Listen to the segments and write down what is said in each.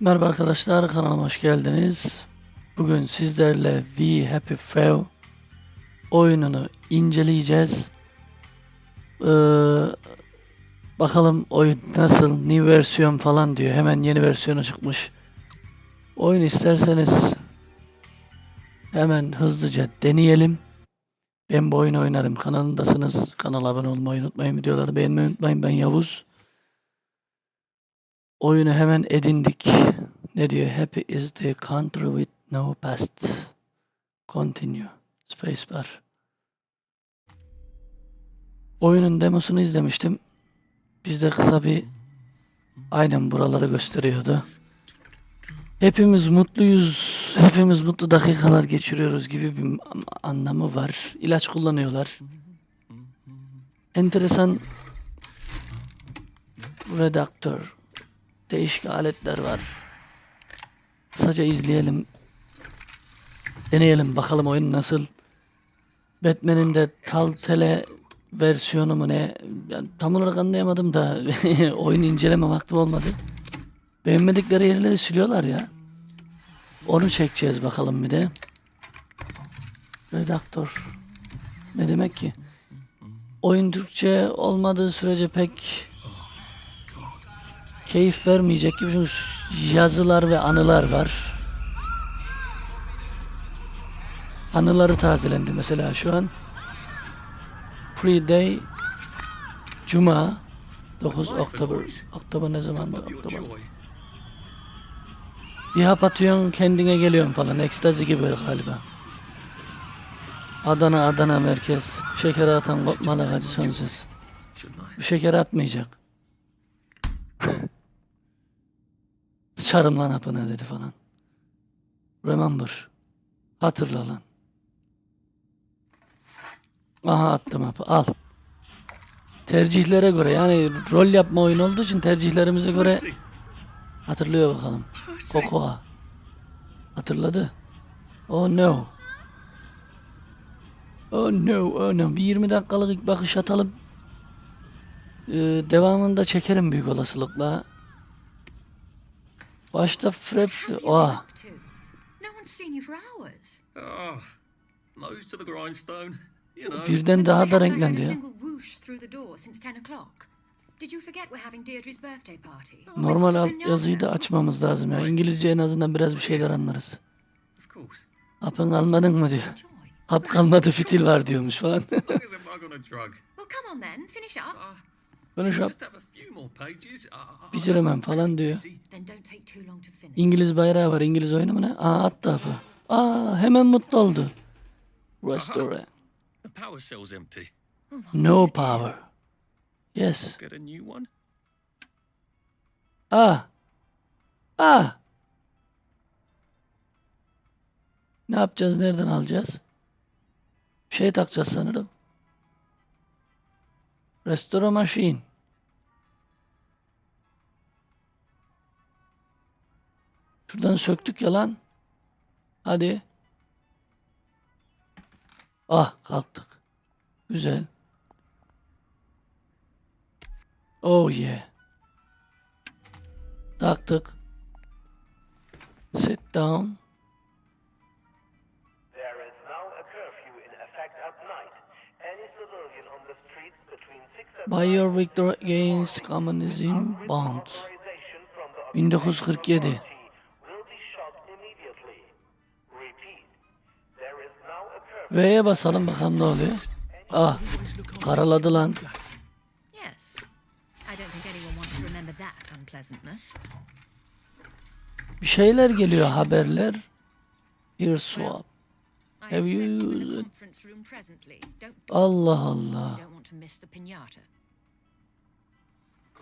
Merhaba arkadaşlar kanalıma hoş geldiniz. Bugün sizlerle We Happy Few oyununu inceleyeceğiz. Ee, bakalım oyun nasıl, new versiyon falan diyor. Hemen yeni versiyonu çıkmış. Oyun isterseniz hemen hızlıca deneyelim. Ben bu oyunu oynarım kanalındasınız. Kanala abone olmayı unutmayın. Videoları beğenmeyi unutmayın. Ben Yavuz. Oyunu hemen edindik. Ne diyor? Happy is the country with no past. Continue. Spacebar. Oyunun demosunu izlemiştim. Bizde kısa bir aynen buraları gösteriyordu. Hepimiz mutluyuz. Hepimiz mutlu dakikalar geçiriyoruz gibi bir an- anlamı var. İlaç kullanıyorlar. Enteresan redaktör değişik aletler var. Kısaca izleyelim. Deneyelim bakalım oyun nasıl. Batman'in de Telltale versiyonu mu ne? Yani tam olarak anlayamadım da oyunu inceleme vaktim olmadı. Beğenmedikleri yerleri siliyorlar ya. Onu çekeceğiz bakalım bir de. Redaktör. Ne demek ki? Oyun Türkçe olmadığı sürece pek keyif vermeyecek gibi çünkü yazılar ve anılar var. Anıları tazelendi mesela şu an. Pre-Day Cuma 9 Oktober. Oktober ne zamandı? Oktober. Bir hap atıyorsun kendine geliyorsun falan. Ekstazi gibi galiba. Adana Adana merkez. Şeker atan kopmalı acı sonsuz. Bu şeker atmayacak. Sıçarım lan hapına dedi falan. Remember. Hatırla lan. Aha attım hapı. Al. Tercihlere göre yani rol yapma oyun olduğu için tercihlerimize göre hatırlıyor bakalım. Kokoa. Hatırladı. Oh no. Oh no, oh no. Bir 20 dakikalık ilk bakış atalım. Ee, devamında çekerim büyük olasılıkla. Başta been Ah, up to? No one's seen you for hours. Oh, nose to the grindstone. You know. birden daha da renklendi ya. single whoosh through the door since 10 o'clock. Did you forget we're having Deirdre's birthday party? Normal alt yazıyı da açmamız lazım ya. İngilizce en azından biraz bir şeyler anlarız. Hapın almadın mı diyor. Hap kalmadı fitil var diyormuş falan. Up. Ah. Ah, ah, Bitiremem falan diyor. İngiliz bayrağı var. İngiliz oyunu mu ne? Aa attı hapı. Aa hemen mutlu oldu. Restore. Empty. No power. Yes. Ah. Ah. Ne yapacağız? Nereden alacağız? Bir şey takacağız sanırım. Restore machine. Şuradan söktük ya lan. Hadi. Ah kalktık. Güzel. Oh yeah. Taktık. Sit down. There is now a curfew in effect at night. Any civilian on the streets between 6 and By your victory against communism bound. authorization from the 1947. V'ye basalım bakalım ne oluyor. Ah karaladı lan. Yes. I don't think anyone wants to remember that unpleasantness. Bir şeyler geliyor haberler. Here swap. Have you in you- the conference room presently. Don't Allah Allah.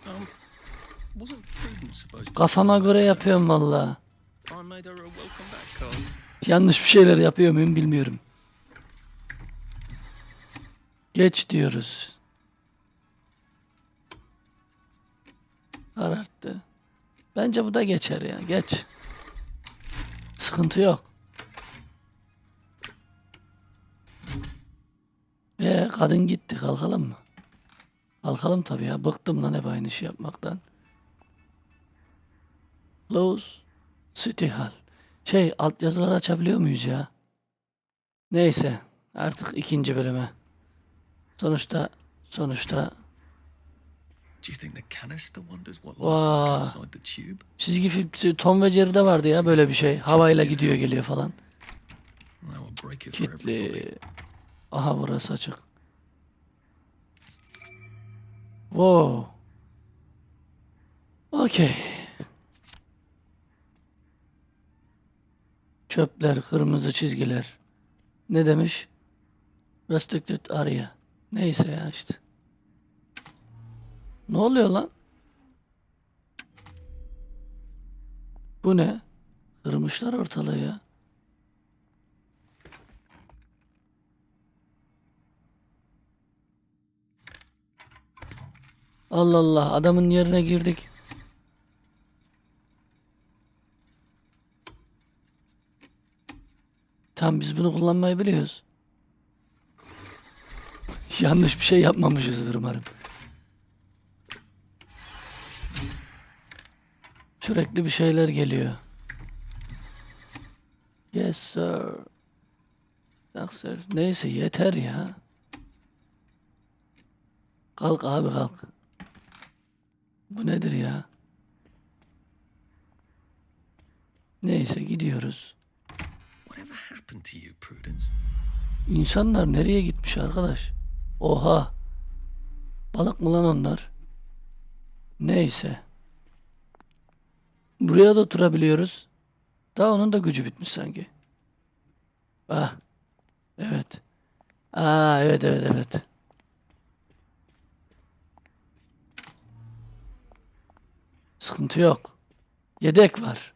Um? Kafama göre yapıyorum valla. Yanlış bir şeyler yapıyor muyum bilmiyorum. Geç diyoruz. Kararttı. Bence bu da geçer ya. Geç. Sıkıntı yok. Ee, kadın gitti. Kalkalım mı? Kalkalım tabii ya. Bıktım lan hep aynı işi yapmaktan. Close. City Hall. Şey altyazıları açabiliyor muyuz ya? Neyse artık ikinci bölüme. Sonuçta sonuçta Do you think the canister wonders what like inside the tube? çizgi film Tom ve Jerry'de vardı ya böyle bir şey. Havayla gidiyor geliyor falan. That will break it for everybody. Kitli. Aha burası açık. Wow. Okey. Çöpler, kırmızı çizgiler. Ne demiş? Restricted area. Neyse ya işte. Ne oluyor lan? Bu ne? Kırmışlar ortalığı ya. Allah Allah adamın yerine girdik. Tamam biz bunu kullanmayı biliyoruz. Yanlış bir şey yapmamışızdır umarım. Sürekli bir şeyler geliyor. Yes sir. Yes sir. Neyse yeter ya. Kalk abi kalk. Bu nedir ya? Neyse gidiyoruz. Whatever happened to you, Prudence? İnsanlar nereye gitmiş arkadaş? Oha. Balık mı lan onlar? Neyse. Buraya da oturabiliyoruz. Daha onun da gücü bitmiş sanki. Ah. Evet. Aa evet evet evet. Sıkıntı yok. Yedek var.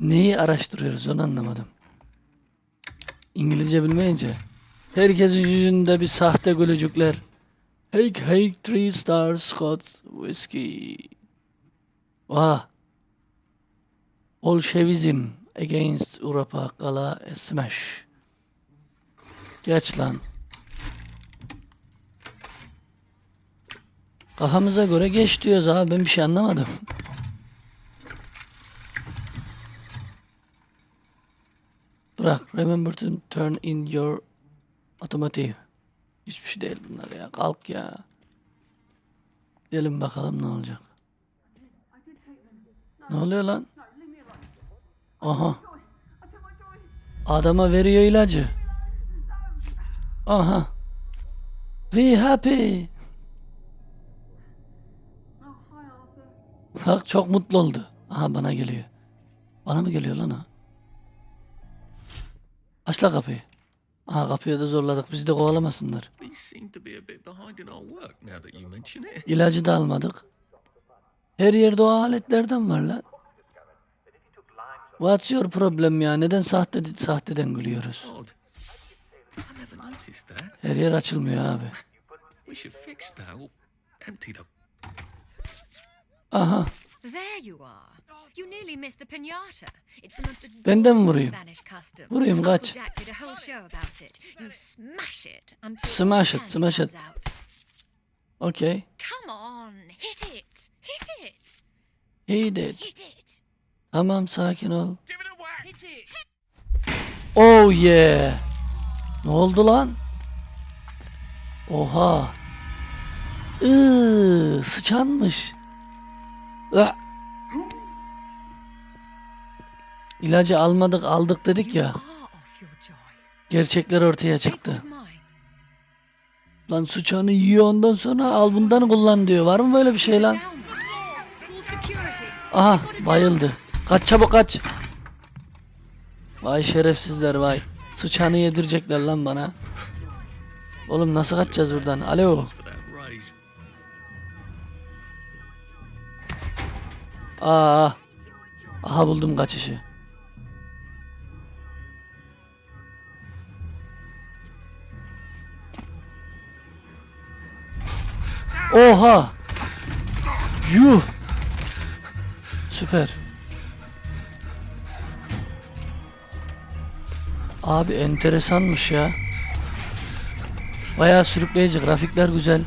Neyi araştırıyoruz onu anlamadım. İngilizce bilmeyince. Herkesin yüzünde bir sahte gülücükler. Hey hey three star Scott whiskey. Vah. Bolşevizm against Europa Gala smash. Geç lan. Kafamıza göre geç diyoruz abi ben bir şey anlamadım. Bırak. Remember to turn in your automotive. Hiçbir şey değil bunlar ya. Kalk ya. Gidelim bakalım ne olacak. Ne oluyor lan? Aha. Adama veriyor ilacı. Aha. Be happy. Bak çok mutlu oldu. Aha bana geliyor. Bana mı geliyor lan o? Aç la kapıyı. Aha kapıyı da zorladık. Bizi de kovalamasınlar. We seem to be a bit behind in our work now that you mention it. İlacı da almadık. Her yerde o aletlerden var lan. What's your problem ya? Neden sahte sahteden gülüyoruz? Her yer açılmıyor abi. Aha. There you are. You nearly missed the pinata. It's the most Ben de mi adorable vurayım? Spanish custom. Vurayım, Uncle kaç. Jack did a whole show about it. You smash it until Smash it, it. Okay. Come on, hit it. Hit it. He did. Hit it. Tamam sakin ol. Oh yeah. Ne oldu lan? Oha. Iıı, sıçanmış. Ah. İlacı almadık aldık dedik ya. Gerçekler ortaya çıktı. Lan sıçanı yiyor ondan sonra al bundan kullan diyor. Var mı böyle bir şey lan? Aha bayıldı. Kaç çabuk kaç. Vay şerefsizler vay. Sıçanı yedirecekler lan bana. Oğlum nasıl kaçacağız buradan? Alo. Aa. Aha buldum kaçışı. Oha. Yuh. Süper. Abi enteresanmış ya. Bayağı sürükleyici. Grafikler güzel.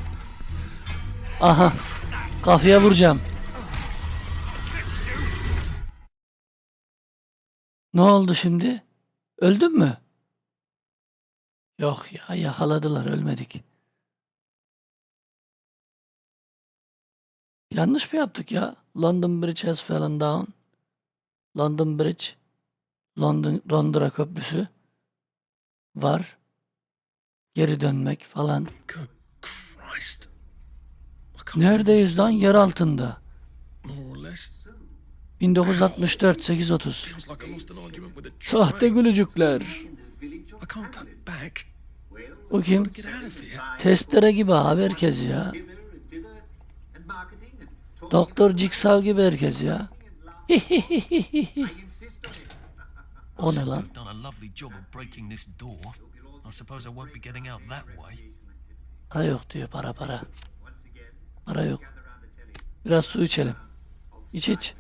Aha. Kafaya vuracağım. Ne oldu şimdi? Öldün mü? Yok ya yakaladılar ölmedik. Yanlış mı yaptık ya? London Bridge has fallen down. London Bridge. London Londra Köprüsü var. Geri dönmek falan. Neredeyiz lan? Yer altında. More or less. 1964 830. Feels like I lost an argument with a Sahte gülücükler. O kim? Testere gibi abi herkes ya. Doktor Jigsaw gibi herkes ya. o ne lan? Para yok diyor para para. Para yok. Biraz su içelim. İç iç.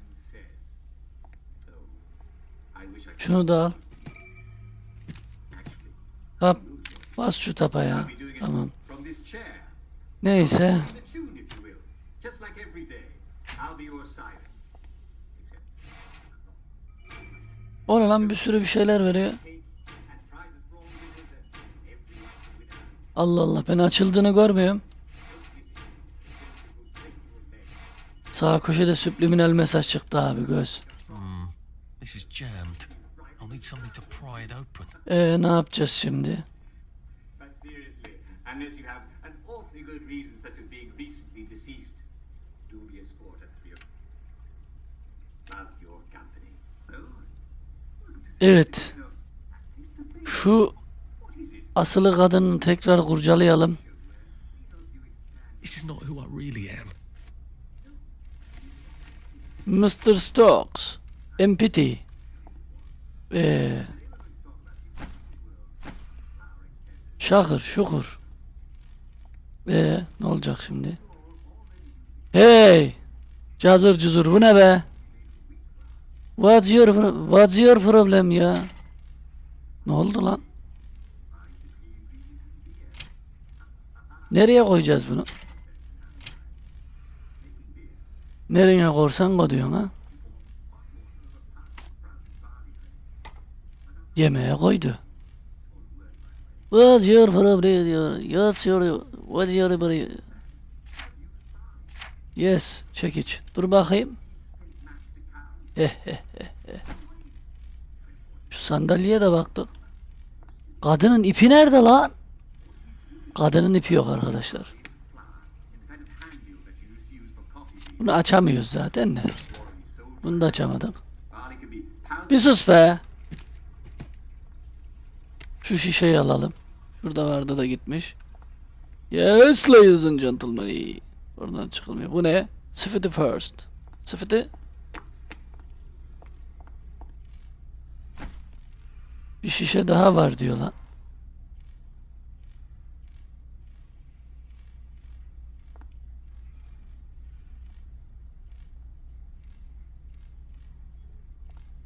Şunu da al. Tap. Bas şu tapa ya. Tamam. Neyse. O lan bir sürü bir şeyler veriyor. Allah Allah ben açıldığını görmüyorum. Sağ köşede subliminal mesaj çıktı abi göz. Open. Ee ne yapacağız şimdi? But seriously, unless you have an awfully good reason, such as being recently deceased, do be a sport at three o'clock. Love your company. Oh, Evet. Şu asılı kadını tekrar kurcalayalım. This is not who I really am. Mr. Stokes. Empty. Ee, şakır şukur. Ee, ne olacak şimdi? Hey! Cazır cuzur bu ne be? What's your, what's your problem ya? Ne oldu lan? Nereye koyacağız bunu? Nereye korsan ko diyorsun ha? Yemeğe koydu. What's your problem diyor. What's your, what's your problem? Yes, çekiç. Dur bakayım. Şu sandalyeye de baktık. Kadının ipi nerede lan? Kadının ipi yok arkadaşlar. Bunu açamıyoruz zaten de. Bunu da pound Bir sus be. Şu şişeyi alalım. Şurada vardı da gitmiş. Yes ladies and gentlemen. Oradan çıkılmıyor. Bu ne? Sıfıtı first. Sıfıtı. Bir şişe daha var diyor lan.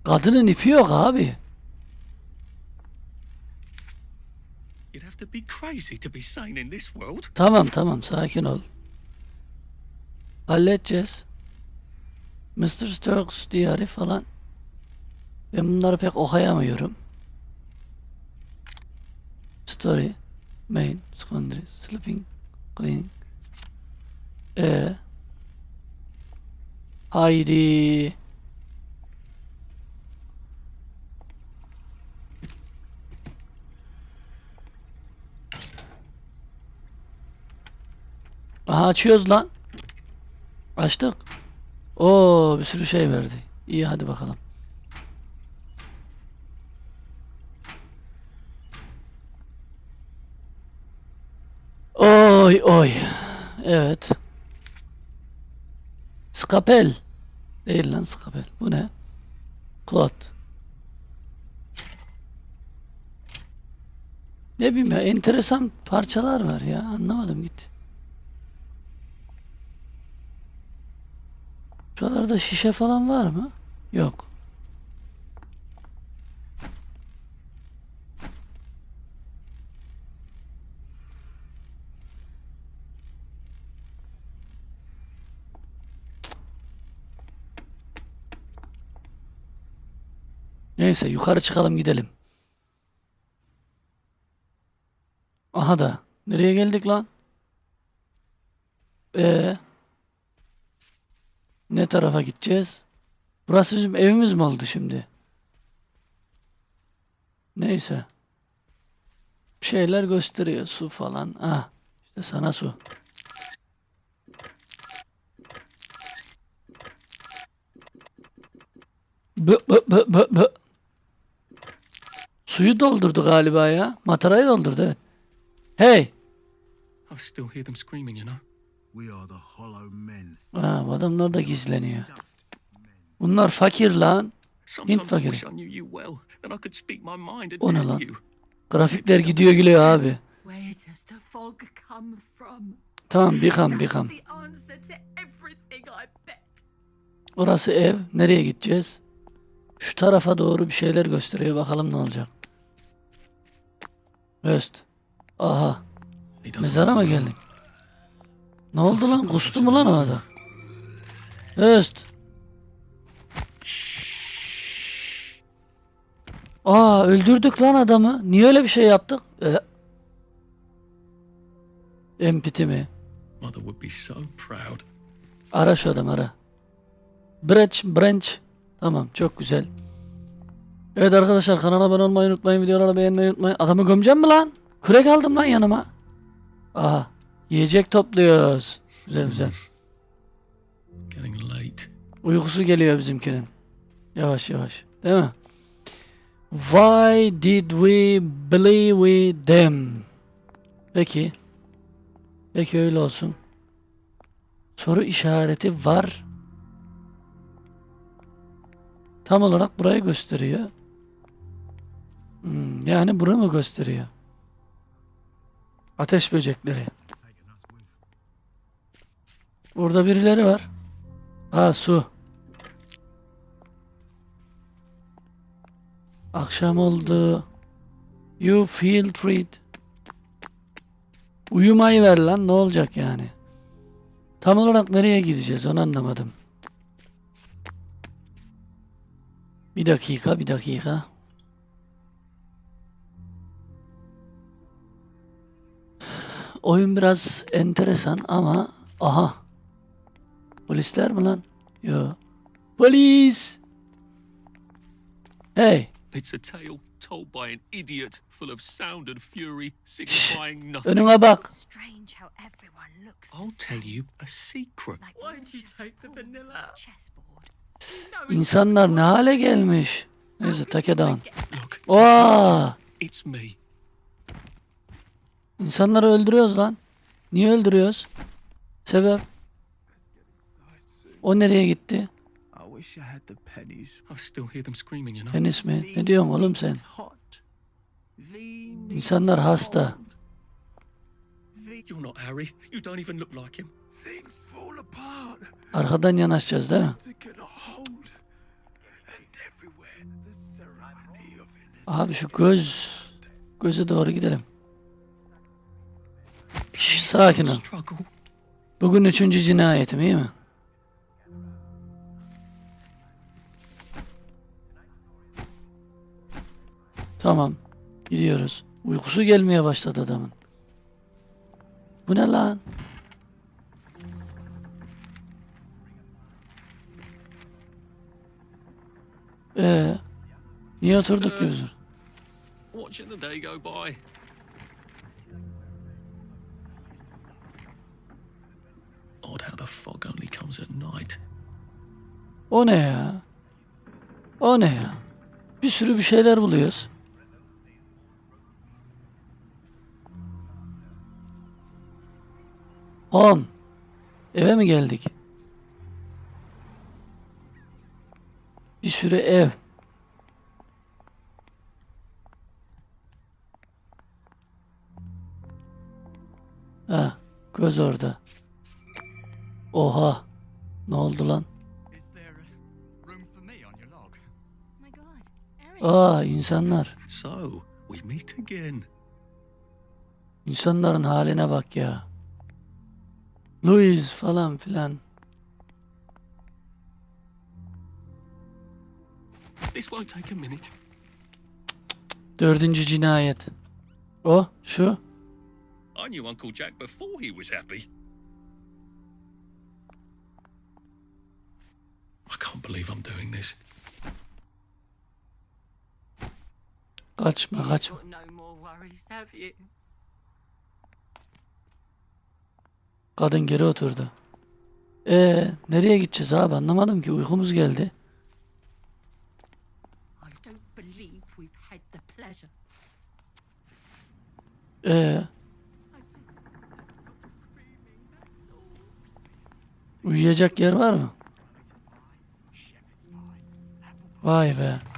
Kadının ipi yok abi. Tamam tamam sakin ol. Halledeceğiz. Mr. Stokes diyarı falan. Ben bunları pek okuyamıyorum. Story, main, secondary, sleeping, cleaning. E. Haydi. Aha açıyoruz lan. Açtık. Oo bir sürü şey verdi. İyi hadi bakalım. Oy oy. Evet. Skapel. Değil lan skapel. Bu ne? Klot. Ne bileyim ya enteresan parçalar var ya anlamadım gitti. Şuralarda şişe falan var mı? Yok. Neyse yukarı çıkalım gidelim. Aha da. Nereye geldik lan? Ee, ne tarafa gideceğiz? Burası bizim evimiz mi oldu şimdi? Neyse. Bir şeyler gösteriyor. Su falan. Ah, işte sana su. Bı bı bı bı bı. Suyu doldurdu galiba ya. Matarayı doldurdu evet. Hey! I still hear them screaming, you know. We are the hollow men. Ha, bu adamlar da gizleniyor. Bunlar fakir lan. I fakiri. O ne lan? Grafikler gidiyor gülüyor abi. Tamam bir kam bir That's kam. the answer to everything, I bet. Orası ev. Nereye gideceğiz? Şu tarafa doğru bir şeyler gösteriyor. Bakalım ne olacak. Öst. Aha. Mezara mı geldin? Ne oldu lan? Kustu mu lan o adam? Öst. Aa öldürdük lan adamı. Niye öyle bir şey yaptık? Ee, empati mi? Mother would be so proud. Ara şu adamı ara. Branch, branch. Tamam çok güzel. Evet arkadaşlar kanala abone olmayı unutmayın. Videoları beğenmeyi unutmayın. Adamı gömeceğim mi lan? Kürek aldım lan yanıma. Aha. Yiyecek topluyoruz. Güzel güzel. Getting late. Uykusu geliyor bizimkinin. Yavaş yavaş. Değil mi? Why did we believe them? Peki. Peki öyle olsun. Soru işareti var. Tam olarak burayı gösteriyor. Yani burayı mı gösteriyor? Ateş böcekleri. Burada birileri var. Ha su. Akşam oldu. You feel treat. Uyumayı ver lan ne olacak yani? Tam olarak nereye gideceğiz onu anlamadım. Bir dakika bir dakika. Oyun biraz enteresan ama aha. Polisler mi lan? Yo. Polis. Hey. It's a tale told by an idiot, full of sound and fury, signifying nothing. Önüne bak. Strange how everyone looks I'll tell you a secret. Why don't you take the vanilla? İnsanlar ne hale gelmiş. Neyse take down. Look, Oo! it's me. İnsanları öldürüyoruz lan. Niye öldürüyoruz? Sebep? O nereye gitti? Penis mi? Ne diyorsun oğlum sen? İnsanlar hasta. Arkadan yanaşacağız değil mi? Abi şu göz... Göze doğru gidelim. Şş, sakin ol. Bugün üçüncü cinayetim iyi mi? Tamam. Gidiyoruz. Uykusu gelmeye başladı adamın. Bu ne lan? Ee, niye oturduk ki biz? Watching the day go by. O ne ya? O ne ya? Bir sürü bir şeyler buluyoruz. Home. Eve mi geldik? Bir sürü ev. Ha, göz orada. Oha. Ne oldu lan? Aa insanlar. So, we meet again. İnsanların haline bak ya. Louis falan filan. This won't take a minute. Dördüncü cinayet. O, şu. I knew Uncle Jack before he was happy. I can't believe I'm doing this. Kaçma kaçma. Kadın geri oturdu. Ee, nereye gideceğiz abi anlamadım ki uykumuz geldi. Ee, uyuyacak yer var mı? Vay be.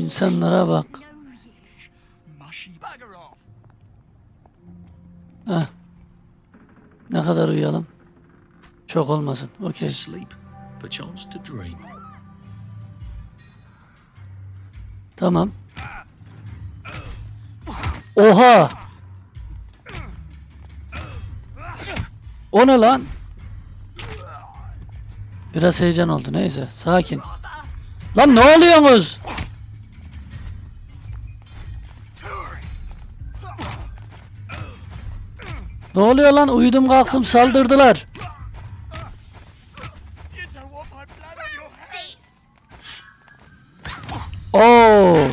İnsanlara bak. Heh. Ne kadar uyuyalım? Çok olmasın. Okey. Tamam. Oha! O ne lan? Biraz heyecan oldu. Neyse. Sakin. Lan ne oluyorsunuz? Ne oluyor lan? Uyudum kalktım saldırdılar. Oo.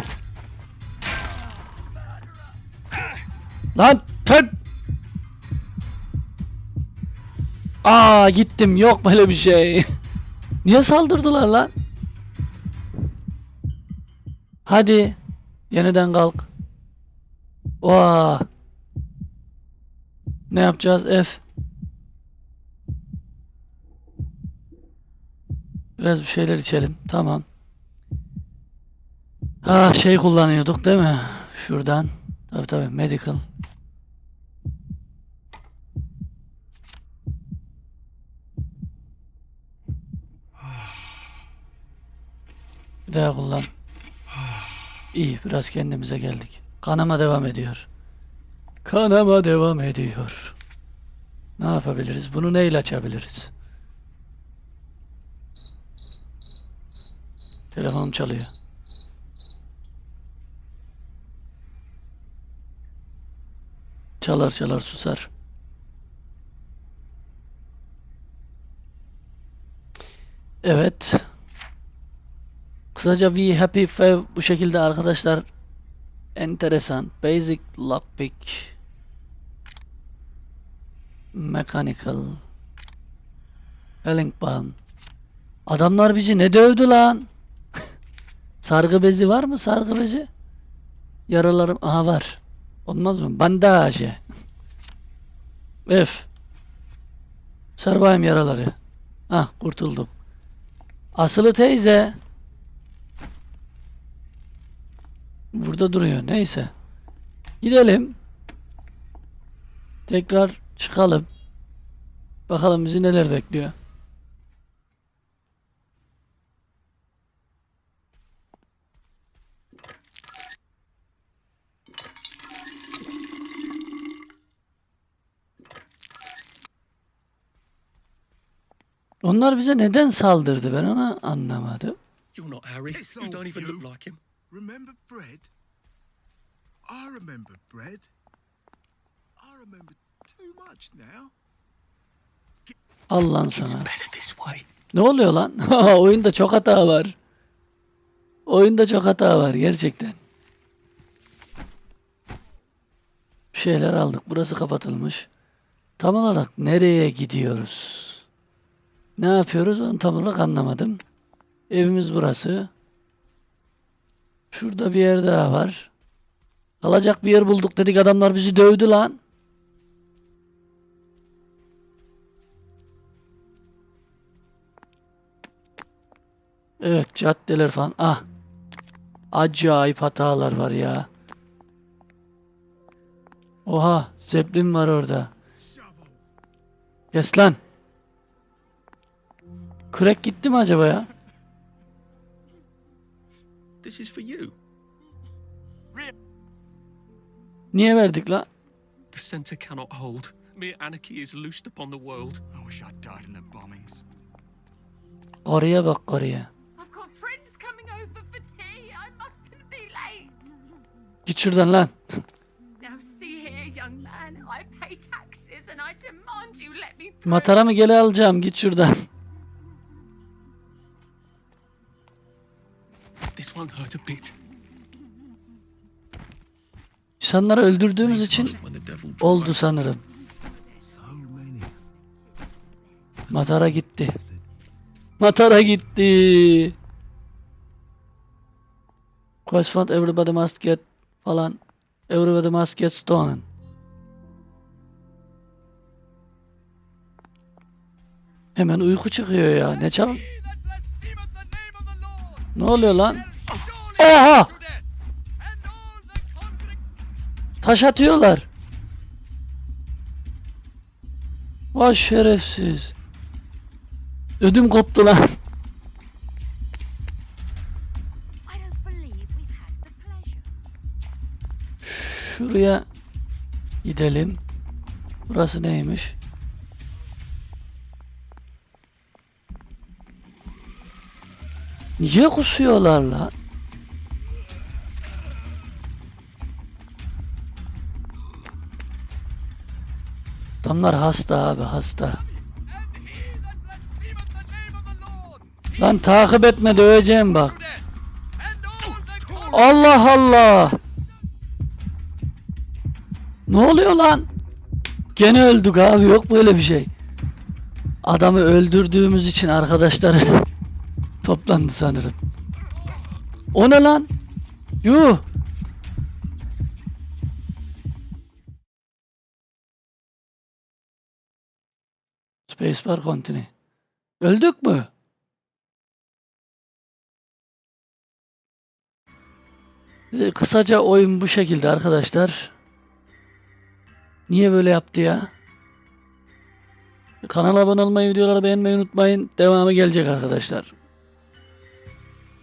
Lan tön. Aa gittim yok böyle bir şey. Niye saldırdılar lan? Hadi yeniden kalk. Vaa. Ne yapacağız F? Biraz bir şeyler içelim. Tamam. Ah şey kullanıyorduk değil mi? Şuradan. Tabi tabi medical. Bir daha kullan. İyi biraz kendimize geldik. Kanama devam ediyor. Kanama devam ediyor. Ne yapabiliriz? Bunu neyle açabiliriz? Telefonum çalıyor. Çalar çalar susar. Evet. Kısaca We Happy Fev bu şekilde arkadaşlar. Enteresan. Basic Lockpick. Mechanical. Helling Bun. Adamlar bizi ne dövdü lan? sargı bezi var mı sargı bezi? Yaralarım aha var. Olmaz mı? Bandaj. F. Sar bakayım yaraları. Ah kurtuldum. Asılı teyze. Burada duruyor. Neyse. Gidelim. Tekrar çıkalım. Bakalım bizi neler bekliyor. Onlar bize neden saldırdı ben onu anlamadım. You're not Harry. You don't even look like him. Remember bread? I remember bread. I remember. Al lan sana. Ne oluyor lan? Oyunda çok hata var. Oyunda çok hata var gerçekten. Bir şeyler aldık. Burası kapatılmış. Tam olarak nereye gidiyoruz? Ne yapıyoruz onu tam olarak anlamadım. Evimiz burası. Şurada bir yer daha var. Kalacak bir yer bulduk dedik adamlar bizi dövdü lan. Evet caddeler falan. Ah. Acayip hatalar var ya. Oha zeplin var orada. Kes lan. Crack gitti mi acaba ya? This is for you. Niye verdik la? The centre cannot hold. Mere anarchy is loosed upon the world. I wish I'd died in the bombings. Kore'ye bak Kore'ye. Let me through. Matara mı geri alacağım? Git şuradan. This won't hurt a bit. İnsanları öldürdüğümüz için oldu sanırım. Matara gitti. Matara gitti. Quest everybody must get falan. Everybody must get stolen. Hemen uyku çıkıyor ya. Ne çabuk. Ne oluyor lan? Oha! Taş atıyorlar. Vay şerefsiz. Ödüm koptu lan. Şuraya gidelim. Burası neymiş? Niye kusuyorlar lan? Adamlar hasta abi hasta. Lan takip etme döveceğim bak. Allah Allah. Ne oluyor lan? Gene öldük abi yok böyle bir şey. Adamı öldürdüğümüz için arkadaşları toplandı sanırım. O ne lan? Yuh. Spacebar continue. Öldük mü? Kısaca oyun bu şekilde arkadaşlar. Niye böyle yaptı ya? Kanala abone olmayı, videoları beğenmeyi unutmayın. Devamı gelecek arkadaşlar.